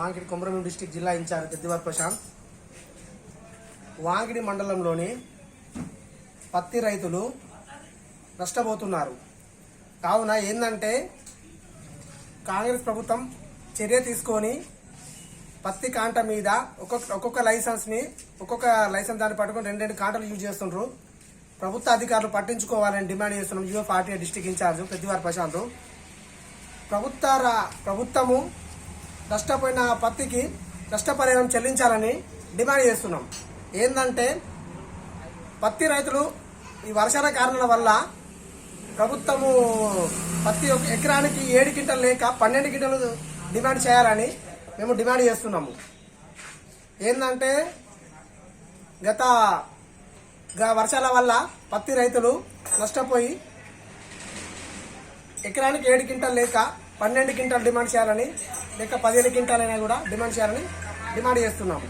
Wankidi Komaram Bheem district జిల్లా incharge పెద్దివారి Prashanth. Wankidi మండలంలోని పత్తి రైతులు నష్టపోతున్నారు. కావున ఏంటంటే కాంగ్రెస్ ప్రభుత్వం చర్య తీసుకొని పత్తి కాంట మీద ఒక్కొక్క ఒక్కొక్క లైసెన్స్ని ఒక్కొక్క లైసెన్స్ దాన్ని పట్టుకొని రెండు రెండు కాంటలు యూజ్ చేస్తుండ్రు. ప్రభుత్వ అధికారులు పట్టించుకోవాలని డిమాండ్ చేస్తున్నాం. యువ party district in charge Peddivari Prashanth. ప్రభుత్వ రా- ప్రభుత్వము నష్టపోయిన పత్తికి నష్టపరిహారం చెల్లించాలని డిమాండ్ చేస్తున్నాం. ఏంటంటే పత్తి రైతులు ఈ వర్షాల కారణాల వల్ల ప్రభుత్వము పత్తి ఒక ఎకరానికి ఏడు గింటలు లేక పన్నెండు గింటలు డిమాండ్ చేయాలని మేము డిమాండ్ చేస్తున్నాము. ఏంటంటే గత గ- వర్షాల వల్ల పత్తి రైతులు నష్టపోయి ఎకరానికి ఏడు క్వింటాలు లేక పన్నెండు క్వింటాలు డిమాండ్ చేయాలని లేక పదిహేను క్వింటాలైనా కూడా డిమాండ్ చేయాలని డిమాండ్ చేస్తున్నాము.